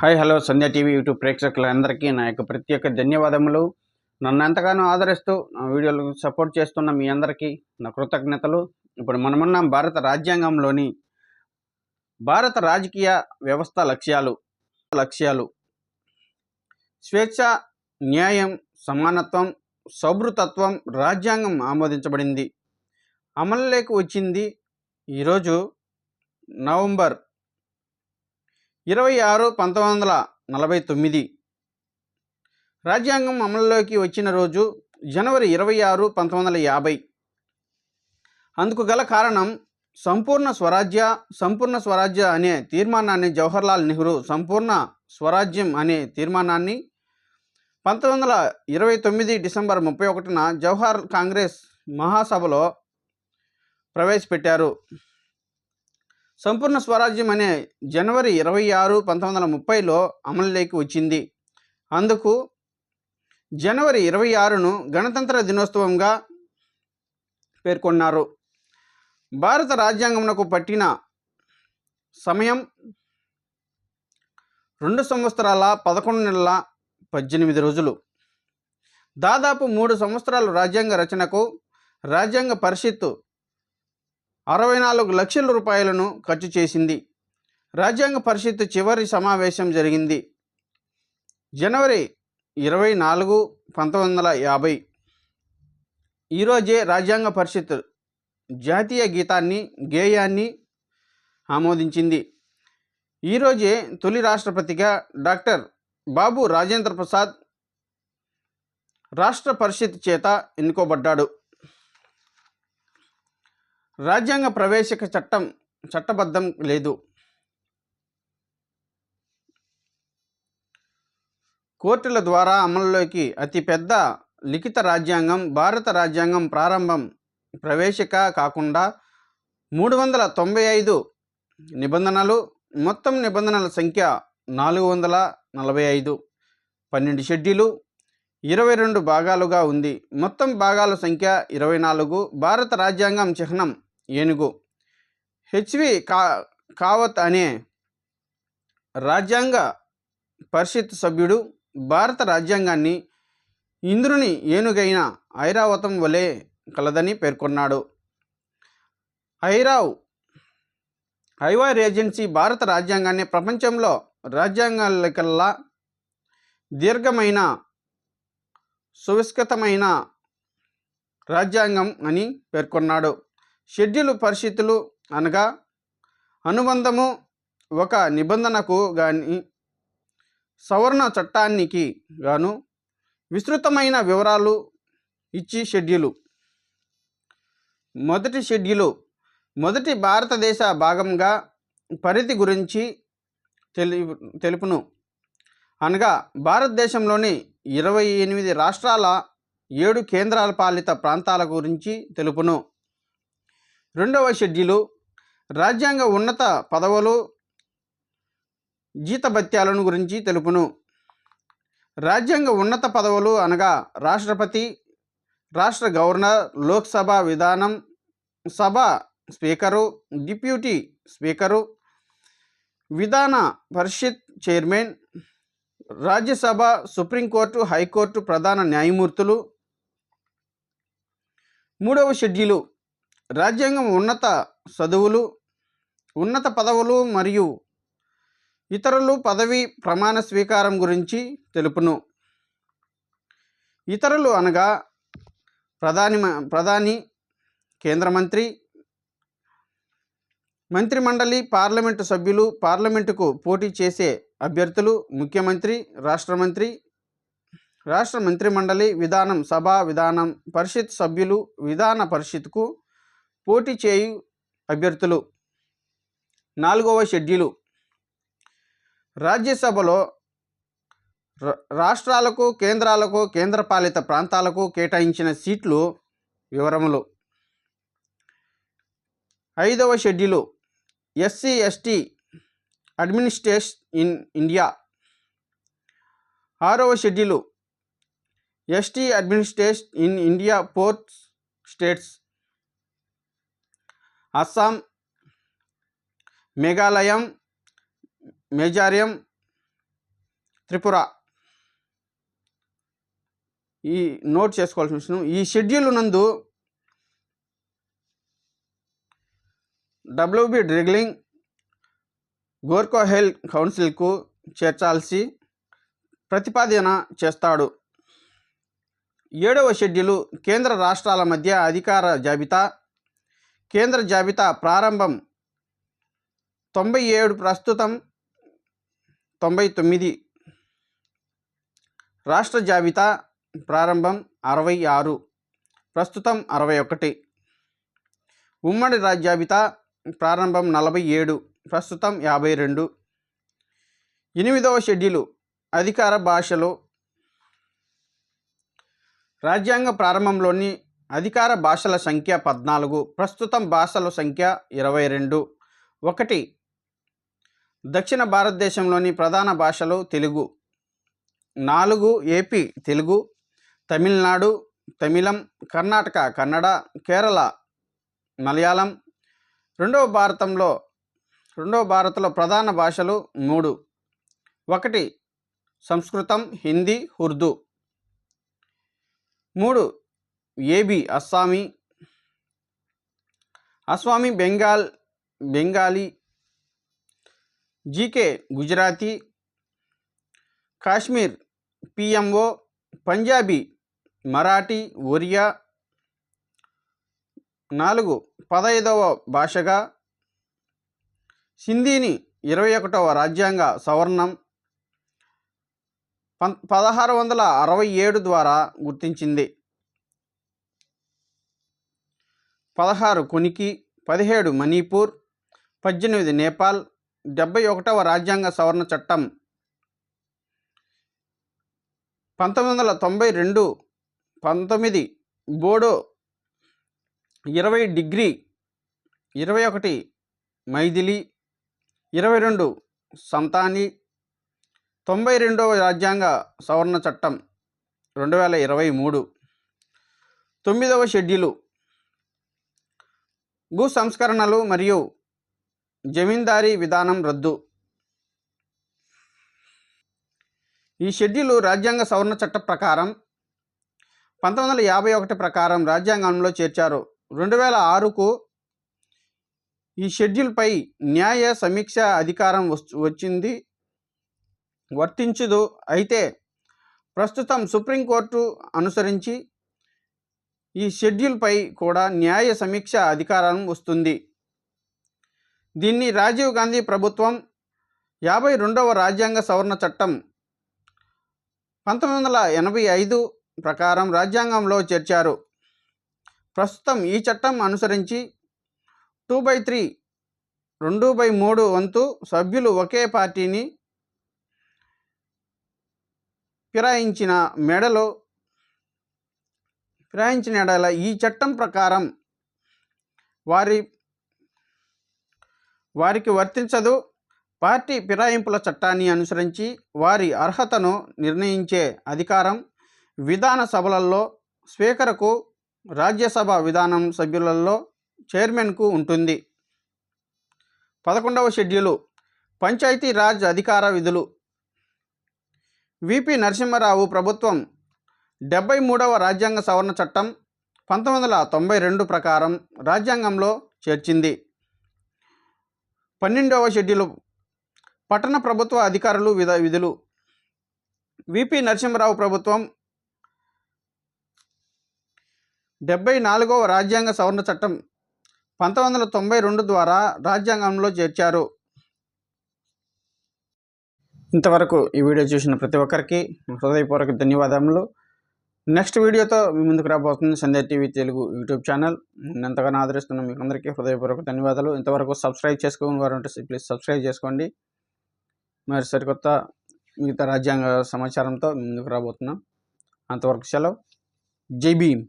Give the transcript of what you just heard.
Hi hello Sandhya TV YouTube ప్రేక్షకులందరికీ నా యొక్క ప్రత్యేక ధన్యవాదములు. నన్ను ఎంతగానో ఆదరిస్తూ నా వీడియోలు సపోర్ట్ చేస్తున్న మీ అందరికీ నా కృతజ్ఞతలు. ఇప్పుడు మనమున్నాం భారత రాజ్యాంగంలోని భారత రాజకీయ వ్యవస్థ లక్ష్యాలు లక్ష్యాలు. స్వేచ్ఛ న్యాయం సమానత్వం సౌభృతత్వం రాజ్యాంగం ఆమోదించబడింది. అమలులోకి వచ్చింది ఈరోజు నవంబర్ ఇరవై ఆరు పంతొమ్మిది వందల నలభై తొమ్మిది. రాజ్యాంగం అమలులోకి వచ్చిన రోజు జనవరి ఇరవై ఆరు పంతొమ్మిది వందల యాభై. అందుకు గల కారణం సంపూర్ణ స్వరాజ్య సంపూర్ణ స్వరాజ్య అనే తీర్మానాన్ని జవహర్లాల్ నెహ్రూ సంపూర్ణ స్వరాజ్యం అనే తీర్మానాన్ని పంతొమ్మిది వందల ఇరవై తొమ్మిది డిసెంబర్ ముప్పై ఒకటిన జవహర్ కాంగ్రెస్ మహాసభలో ప్రవేశపెట్టారు. సంపూర్ణ స్వరాజ్యం అనే జనవరి ఇరవై ఆరు పంతొమ్మిది వందల ముప్పైలో అమలులోకి వచ్చింది. అందుకు జనవరి ఇరవై ఆరును గణతంత్ర దినోత్సవంగా పేర్కొన్నారు. భారత రాజ్యాంగమునకు పట్టిన సమయం రెండు సంవత్సరాల పదకొండు నెలల పద్దెనిమిది రోజులు. దాదాపు మూడు సంవత్సరాలు రాజ్యాంగ రచనకు రాజ్యాంగ పరిషత్తు అరవై నాలుగు లక్షల రూపాయలను ఖర్చు చేసింది. రాజ్యాంగ పరిషత్ చివరి సమావేశం జరిగింది. జనవరి ఇరవై నాలుగు పంతొమ్మిది వందల యాభై ఈరోజే రాజ్యాంగ పరిషత్ జాతీయ గీతాన్ని గేయాన్ని ఆమోదించింది. ఈరోజే తొలి రాష్ట్రపతిగా డాక్టర్ బాబు రాజేంద్ర ప్రసాద్ రాష్ట్ర పరిషత్ చేత ఎన్నుకోబడ్డాడు. రాజ్యాంగ ప్రవేశక చట్టం చట్టబద్ధం లేదు. కోర్టుల ద్వారా అమలులోకి అతిపెద్ద లిఖిత రాజ్యాంగం భారత రాజ్యాంగం ప్రారంభం ప్రవేశిక కాకుండా మూడు వందల తొంభై ఐదు నిబంధనలు మొత్తం నిబంధనల సంఖ్య నాలుగు వందల నలభై ఐదు. పన్నెండు షెడ్యూలు ఇరవై రెండు భాగాలుగా ఉంది. మొత్తం భాగాల సంఖ్య ఇరవై నాలుగు. భారత రాజ్యాంగం చిహ్నం ఏనుగు. హెచ్వి కా కావత్ అనే రాజ్యాంగ పరిషత్ సభ్యుడు భారత రాజ్యాంగాన్ని ఇంద్రుని ఏనుగైన ఐరావతం వలె కలదని పేర్కొన్నాడు. ఐరావ్ ఐవార్ ఏజెన్సీ భారత రాజ్యాంగాన్ని ప్రపంచంలో రాజ్యాంగాలకల్లా దీర్ఘమైన సువిస్కృతమైన రాజ్యాంగం అని పేర్కొన్నాడు. షెడ్యూల్ పరిస్థితులు అనగా అనుబంధము ఒక నిబంధనకు కానీ సవర్ణ చట్టానికి గాను విస్తృతమైన వివరాలు ఇచ్చి షెడ్యూలు. మొదటి షెడ్యూలు మొదటి భారతదేశ భాగంగా పరిధి గురించి తెలి తెలుపును. అనగా భారతదేశంలోని ఇరవై ఎనిమిది రాష్ట్రాల ఏడు కేంద్రాల పాలిత ప్రాంతాల గురించి తెలుపును. రెండవ షెడ్యూలు రాజ్యాంగ ఉన్నత పదవులు జీతభత్యాలను గురించి తెలుపును. రాజ్యాంగ ఉన్నత పదవులు అనగా రాష్ట్రపతి రాష్ట్ర గవర్నర్ లోక్సభ విధానం సభ స్పీకరు డిప్యూటీ స్పీకరు విధాన పరిషత్ chairman Rajya Sabha supreme court high court ప్రధాన న్యాయమూర్తులు. మూడవ షెడ్యూలు రాజ్యాంగం ఉన్నత చదువులు ఉన్నత పదవులు మరియు ఇతరులు పదవి ప్రమాణ స్వీకారం గురించి తెలుపును. ఇతరులు అనగా ప్రధాని మ- ప్రధాని కేంద్ర మంత్రి మంత్రిమండలి పార్లమెంటు సభ్యులు పార్లమెంటుకు పోటీ చేసే అభ్యర్థులు ముఖ్యమంత్రి రాష్ట్ర మంత్రి రాష్ట్ర మంత్రిమండలి విధానం సభ విధానం పరిషత్ సభ్యులు విధాన పరిషత్కు పోటీ చేయు అభ్యర్థులు. నాలుగవ షెడ్యూలు. రాజ్యసభలో రాష్ట్రాలకు కేంద్రాలకు కేంద్రపాలిత ప్రాంతాలకు కేటాయించిన సీట్లు వివరములు. ఐదవ schedule. SC ST administration in India. ఆరవ schedule. ST administration in India port states. Assam Meghalaya Mizoram Tripura. ఈ నోట్ చేసుకోవాల్సిన విషయం. ఈ షెడ్యూల్ నందు డబ్ల్యూబి డ్రిగ్లింగ్ గోర్కో హెల్త్ కౌన్సిల్కు చేర్చాల్సి ప్రతిపాదన చేస్తాడు. ఏడవ షెడ్యూలు కేంద్ర రాష్ట్రాల మధ్య అధికార జాబితా కేంద్ర జాబితా ప్రారంభం. తొంభై ఏడు ప్రస్తుతం తొంభై తొమ్మిది. రాష్ట్ర జాబితా ప్రారంభం అరవై ఆరు. ప్రస్తుతం అరవై ఒకటి. ఉమ్మడి జాబితా ప్రారంభం నలభై ఏడు. ప్రస్తుతం యాభై రెండు. ఎనిమిదవ షెడ్యూలు అధికార భాషలో. రాజ్యాంగ ప్రారంభంలోని అధికార భాషల సంఖ్య పద్నాలుగు ప్రస్తుతం భాషల సంఖ్య ఇరవై రెండు. ఒకటి దక్షిణ భారతదేశంలోని ప్రధాన భాషలు తెలుగు. నాలుగు ఏపీ తెలుగు. తమిళనాడు తమిళం కర్ణాటక కన్నడ కేరళ మలయాళం. రెండవ భారతంలో రెండవ భారత్లో ప్రధాన భాషలు మూడు. ఒకటి సంస్కృతం హిందీ ఉర్దూ. మూడు ఏబి అస్సామీ అస్వామి బెంగాల్ బెంగాలీ జీకే గుజరాతీ కాశ్మీర్ పిఎంఓ పంజాబీ మరాఠీ ఒరియా నాలుగు పదహైదవ భాషగా సింధీని ఇరవై ఒకటవ రాజ్యాంగ సవర్ణం పం పదహారు వందల అరవై ఏడు ద్వారా గుర్తించింది. పదహారు కొనికి పదిహేడు మణిపూర్ పద్దెనిమిది నేపాల్ డెబ్బై ఒకటవ రాజ్యాంగ సవరణ చట్టం. పంతొమ్మిది వందల తొంభై రెండు పంతొమ్మిది బోడో ఇరవై డిగ్రీ ఇరవై ఒకటి మైథిలి ఇరవై రెండు సంతాని తొంభై రెండవ రాజ్యాంగ సవరణ చట్టం రెండు వేల ఇరవై మూడు. తొమ్మిదవ షెడ్యూలు భూ సంస్కరణలు మరియు జమీందారీ విధానం రద్దు. ఈ షెడ్యూలు రాజ్యాంగ సవరణ చట్టం ప్రకారం పంతొమ్మిది వందల యాభై ఒకటి ప్రకారం రాజ్యాంగంలో చేర్చారు. రెండు వేల ఆరుకు ఈ షెడ్యూల్పై న్యాయ సమీక్ష అధికారం వచ్చింది. వర్తించదు. అయితే ప్రస్తుతం సుప్రీంకోర్టు అనుసరించి ఈ షెడ్యూల్పై కూడా న్యాయ సమీక్ష అధికారం వస్తుంది. దీన్ని రాజీవ్ గాంధీ ప్రభుత్వం యాభై రెండవ రాజ్యాంగ సవరణ చట్టం పంతొమ్మిది వందల ఎనభై ఐదు ప్రకారం రాజ్యాంగంలో చేర్చారు. ప్రస్తుతం ఈ చట్టం అనుసరించి టూ బై త్రీ రెండు బై మూడు వంతు సభ్యులు ఒకే పార్టీని ఫిరాయించిన మెడలో ఫిరాయించిన ఎడల ఈ చట్టం ప్రకారం వారి వారికి వర్తించదు. పార్టీ ఫిరాయింపుల చట్టాన్ని అనుసరించి వారి అర్హతను నిర్ణయించే అధికారం విధాన సభలలో స్పీకర్కు రాజ్యసభ విధానం సభ్యులలో చైర్మన్కు ఉంటుంది. పదకొండవ షెడ్యూలు పంచాయతీ రాజ్ అధికార విధులు. విపి నరసింహారావు ప్రభుత్వం డెబ్బై మూడవ రాజ్యాంగ సవరణ చట్టం పంతొమ్మిది వందల తొంభై రెండు ప్రకారం రాజ్యాంగంలో చేర్చింది. పన్నెండవ షెడ్యూలు. పట్టణ ప్రభుత్వ అధికారులు విధ విధులు. విపి నరసింహరావు ప్రభుత్వం డెబ్బై నాలుగవ రాజ్యాంగ సవరణ చట్టం పంతొమ్మిది వందల తొంభై రెండు ద్వారా రాజ్యాంగంలో చేర్చారు. ఇంతవరకు ఈ వీడియో చూసిన ప్రతి ఒక్కరికి హృదయపూర్వక ధన్యవాదములు. నెక్స్ట్ వీడియోతో మీ ముందుకు రాబోతుంది Sandhya TV Telugu YouTube channel. ఎంతగానో ఆదరిస్తున్న మీకు అందరికీ హృదయపూర్వక ధన్యవాదాలు. ఇంతవరకు సబ్స్క్రైబ్ చేసుకోని వారు ఉంటే ప్లీజ్ సబ్స్క్రైబ్ చేసుకోండి. మరి సరికొత్త మిగతా రాజ్యాంగ సమాచారంతో ముందుకు రాబోతున్నాం. అంతవరకు సెలవు. జై భీమ్.